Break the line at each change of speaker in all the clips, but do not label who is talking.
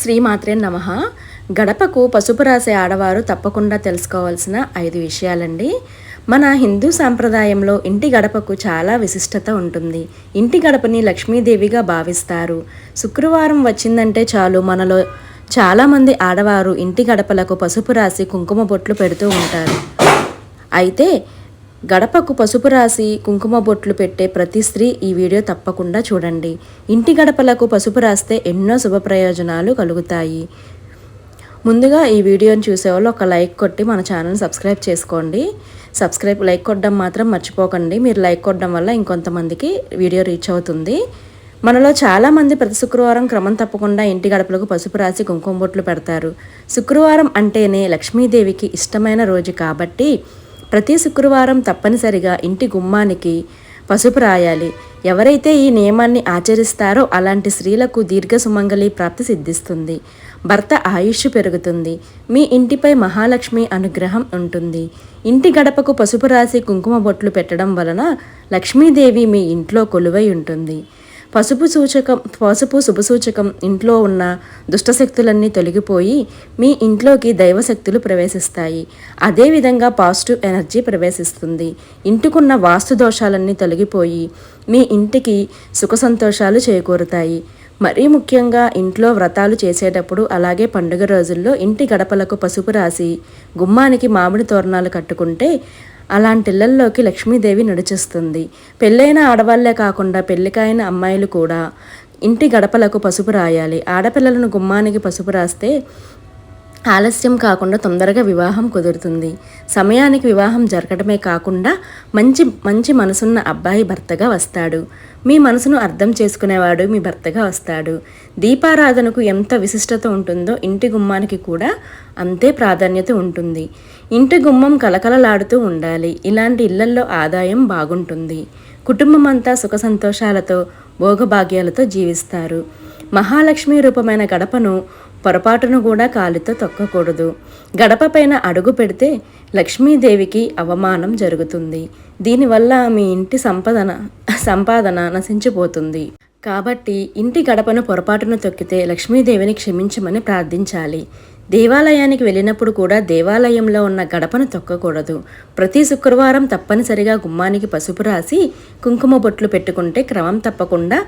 శ్రీమాత్రే నమ. గడపకు పసుపు రాసే ఆడవారు తప్పకుండా తెలుసుకోవాల్సిన ఐదు విషయాలండి. మన హిందూ సాంప్రదాయంలో ఇంటి గడపకు చాలా విశిష్టత ఉంటుంది. ఇంటి గడపని లక్ష్మీదేవిగా భావిస్తారు. శుక్రవారం వచ్చిందంటే చాలు. మనలో చాలామంది ఆడవారు ఇంటి గడపలకు పసుపు రాసి కుంకుమ బొట్లు పెడుతూ ఉంటారు. అయితే గడపకు పసుపు రాసి కుంకుమ బొట్లు పెట్టే ప్రతి స్త్రీ ఈ వీడియో తప్పకుండా చూడండి. ఇంటి గడపలకు పసుపు రాస్తే ఎన్నో శుభ ప్రయోజనాలు కలుగుతాయి. ముందుగా ఈ వీడియోని చూసేవాళ్ళు ఒక లైక్ కొట్టి మన ఛానల్ సబ్స్క్రైబ్ చేసుకోండి. సబ్స్క్రైబ్ లైక్ కొట్టడం మాత్రం మర్చిపోకండి. మీరు లైక్ కొట్టడం వల్ల ఇంకొంతమందికి వీడియో రీచ్ అవుతుంది. మనలో చాలామంది ప్రతి శుక్రవారం క్రమం తప్పకుండా ఇంటి గడపలకు పసుపు రాసి కుంకుమ బొట్లు పెడతారు. శుక్రవారం అంటేనే లక్ష్మీదేవికి ఇష్టమైన రోజు కాబట్టి ప్రతి శుక్రవారం తప్పనిసరిగా ఇంటి గుమ్మానికి పసుపు రాయాలి. ఎవరైతే ఈ నియమాన్ని ఆచరిస్తారో అలాంటి స్త్రీలకు దీర్ఘ సుమంగళి ప్రాప్తి సిద్ధిస్తుంది. భర్త ఆయుష్ పెరుగుతుంది. మీ ఇంటిపై మహాలక్ష్మి అనుగ్రహం ఉంటుంది. ఇంటి గడపకు పసుపు రాసి కుంకుమ బొట్లు పెట్టడం వలన లక్ష్మీదేవి మీ ఇంట్లో కొలువై ఉంటుంది. పసుపు సూచకం పసుపు శుభసూచకం ఇంట్లో ఉన్న దుష్టశక్తులన్నీ తొలగిపోయి మీ ఇంట్లోకి దైవశక్తులు ప్రవేశిస్తాయి. అదేవిధంగా పాజిటివ్ ఎనర్జీ ప్రవేశిస్తుంది. ఇంటికున్న వాస్తు దోషాలన్నీ తొలగిపోయి మీ ఇంటికి సుఖ సంతోషాలు చేకూరుతాయి. మరీ ముఖ్యంగా ఇంట్లో వ్రతాలు చేసేటప్పుడు అలాగే పండుగ రోజుల్లో ఇంటి గడపలకు పసుపు రాసి గుమ్మానికి మామిడి తోరణాలు కట్టుకుంటే అలాంటి ఇళ్ళల్లోకి లక్ష్మీదేవి నడిచేస్తుంది. పెళ్ళైన ఆడవాళ్ళే కాకుండా పెళ్ళికాయన అమ్మాయిలు కూడా ఇంటి గడపలకు పసుపు రాయాలి. ఆడపిల్లలను గుమ్మానికి పసుపు రాస్తే ఆలస్యం కాకుండా తొందరగా వివాహం కుదురుతుంది. సమయానికి వివాహం జరగడమే కాకుండా మంచి మంచి మనసున్న అబ్బాయి భర్తగా వస్తాడు. మీ మనసును అర్థం చేసుకునేవాడు మీ భర్తగా వస్తాడు. దీపారాధనకు ఎంత విశిష్టత ఉంటుందో ఇంటి గుమ్మానికి కూడా అంతే ప్రాధాన్యత ఉంటుంది. ఇంటి గుమ్మం కలకలలాడుతూ ఉండాలి. ఇలాంటి ఇళ్ళల్లో ఆదాయం బాగుంటుంది. కుటుంబం అంతా సుఖ సంతోషాలతో భోగభాగ్యాలతో జీవిస్తారు. మహాలక్ష్మి రూపమైన గడపను పొరపాటును కూడా కాలితో తొక్కకూడదు. గడప పైన అడుగు పెడితే లక్ష్మీదేవికి అవమానం జరుగుతుంది. దీనివల్ల మీ ఇంటి సంపదన సంపాదన నశించిపోతుంది. కాబట్టి ఇంటి గడపను పొరపాటును తొక్కితే లక్ష్మీదేవిని క్షమించమని ప్రార్థించాలి. దేవాలయానికి వెళ్ళినప్పుడు కూడా దేవాలయంలో ఉన్న గడపను తొక్కకూడదు. ప్రతి శుక్రవారం తప్పనిసరిగా గుమ్మానికి పసుపు రాసి కుంకుమ బొట్లు పెట్టుకుంటే క్రమం తప్పకుండా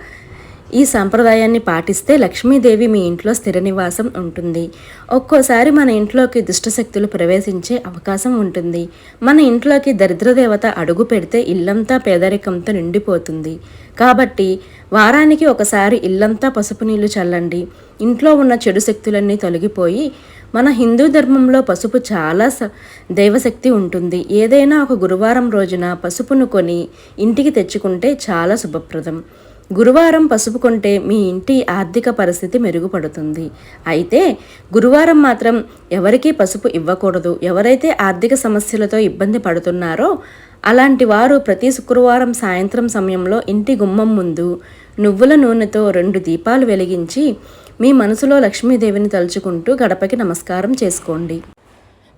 ఈ సాంప్రదాయాన్ని పాటిస్తే లక్ష్మీదేవి మీ ఇంట్లో స్థిర నివాసం ఉంటుంది. ఒక్కోసారి మన ఇంట్లోకి దుష్టశక్తులు ప్రవేశించే అవకాశం ఉంటుంది. మన ఇంట్లోకి దరిద్రదేవత అడుగు పెడితే ఇల్లంతా పేదరికంతో నిండిపోతుంది. కాబట్టి వారానికి ఒకసారి ఇల్లంతా పసుపు నీళ్ళు చల్లండి. ఇంట్లో ఉన్న చెడు శక్తులన్నీ తొలగిపోయి మన హిందూ ధర్మంలో పసుపు చాలా దైవశక్తి ఉంటుంది. ఏదైనా ఒక గురువారం రోజున పసుపును కొని ఇంటికి తెచ్చుకుంటే చాలా శుభప్రదం. గురువారం పసుపు కొంటే మీ ఇంటి ఆర్థిక పరిస్థితి మెరుగుపడుతుంది. అయితే గురువారం మాత్రం ఎవరికీ పసుపు ఇవ్వకూడదు. ఎవరైతే ఆర్థిక సమస్యలతో ఇబ్బంది పడుతున్నారో అలాంటి వారు ప్రతి శుక్రవారం సాయంత్రం సమయంలో ఇంటి గుమ్మం ముందు నువ్వుల నూనెతో రెండు దీపాలు వెలిగించి మీ మనసులో లక్ష్మీదేవిని తలుచుకుంటూ గడపకి నమస్కారం చేసుకోండి.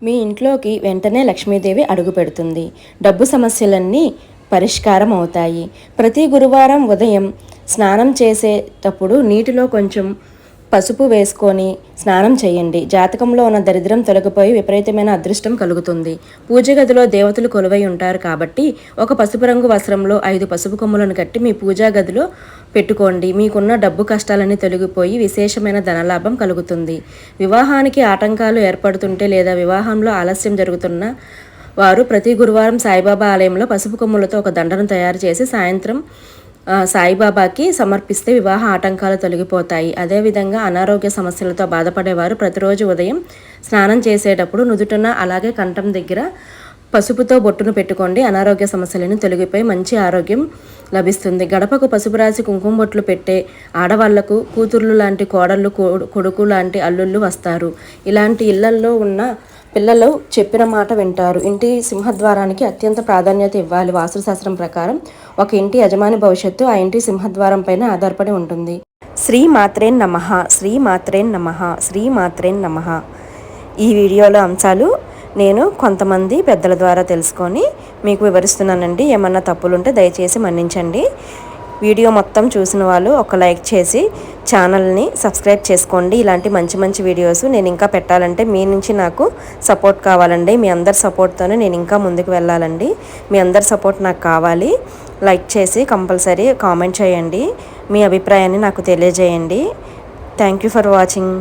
మీ ఇంట్లోకి వెంటనే లక్ష్మీదేవి అడుగు పెడుతుంది. డబ్బు సమస్యలన్నీ పరిష్కారం అవుతాయి. ప్రతి గురువారం ఉదయం స్నానం చేసేటప్పుడు నీటిలో కొంచెం పసుపు వేసుకొని స్నానం చేయండి. జాతకంలో ఉన్న దరిద్రం తొలగిపోయి విపరీతమైన అదృష్టం కలుగుతుంది. పూజ గదిలో దేవతలు కొలువై ఉంటారు కాబట్టి ఒక పసుపు రంగు వస్త్రంలో ఐదు పసుపు కొమ్ములను కట్టి మీ పూజా గదిలో పెట్టుకోండి. మీకున్న డబ్బు కష్టాలన్నీ తొలగిపోయి విశేషమైన ధనలాభం కలుగుతుంది. వివాహానికి ఆటంకాలు ఏర్పడుతుంటే లేదా వివాహంలో ఆలస్యం జరుగుతున్న వారు ప్రతి గురువారం సాయిబాబా ఆలయంలో పసుపు కొమ్ములతో ఒక దండను తయారు చేసి సాయంత్రం సాయిబాబాకి సమర్పిస్తే వివాహ ఆటంకాలు తొలగిపోతాయి. అదేవిధంగా అనారోగ్య సమస్యలతో బాధపడేవారు ప్రతిరోజు ఉదయం స్నానం చేసేటప్పుడు నుదుటన అలాగే కంఠం దగ్గర పసుపుతో బొట్టును పెట్టుకోండి. అనారోగ్య సమస్యలను తొలగిపోయి మంచి ఆరోగ్యం లభిస్తుంది. గడపకు పసుపు రాసి కుంకుమ బొట్లు పెట్టే ఆడవాళ్ళకు కూతుర్లు లాంటి కోడళ్ళు కొడుకు లాంటి అల్లుళ్ళు వస్తారు. ఇలాంటి ఇళ్ళల్లో ఉన్న పిల్లలు చెప్పిన మాట వింటారు. ఇంటి సింహద్వారానికి అత్యంత ప్రాధాన్యత ఇవ్వాలి. వాస్తుశాస్త్రం ప్రకారం ఒక ఇంటి యజమాని భవిష్యత్తు ఆ ఇంటి సింహద్వారం పైన ఆధారపడి ఉంటుంది. శ్రీ మాత్రేన్ నమ శ్రీ మాత్రేన్ నమ శ్రీ మాత్రేన్ నమ. ఈ వీడియోలో అంశాలు నేను కొంతమంది పెద్దల ద్వారా తెలుసుకొని మీకు వివరిస్తున్నానండి. ఏమన్నా తప్పులుంటే దయచేసి మన్నించండి. వీడియో మొత్తం చూసిన వాళ్ళు ఒక లైక్ చేసి ఛానల్ని సబ్స్క్రైబ్ చేసుకోండి. ఇలాంటి మంచి మంచి వీడియోస్ నేను ఇంకా పెట్టాలంటే మీ నుంచి నాకు సపోర్ట్ కావాలండి. మీ అందరి సపోర్ట్తోనే నేను ఇంకా ముందుకు వెళ్ళాలండి. మీ అందరి సపోర్ట్ నాకు కావాలి. లైక్ చేసి కంపల్సరీ కామెంట్ చేయండి. మీ అభిప్రాయాన్ని నాకు తెలియజేయండి. Thank you for watching.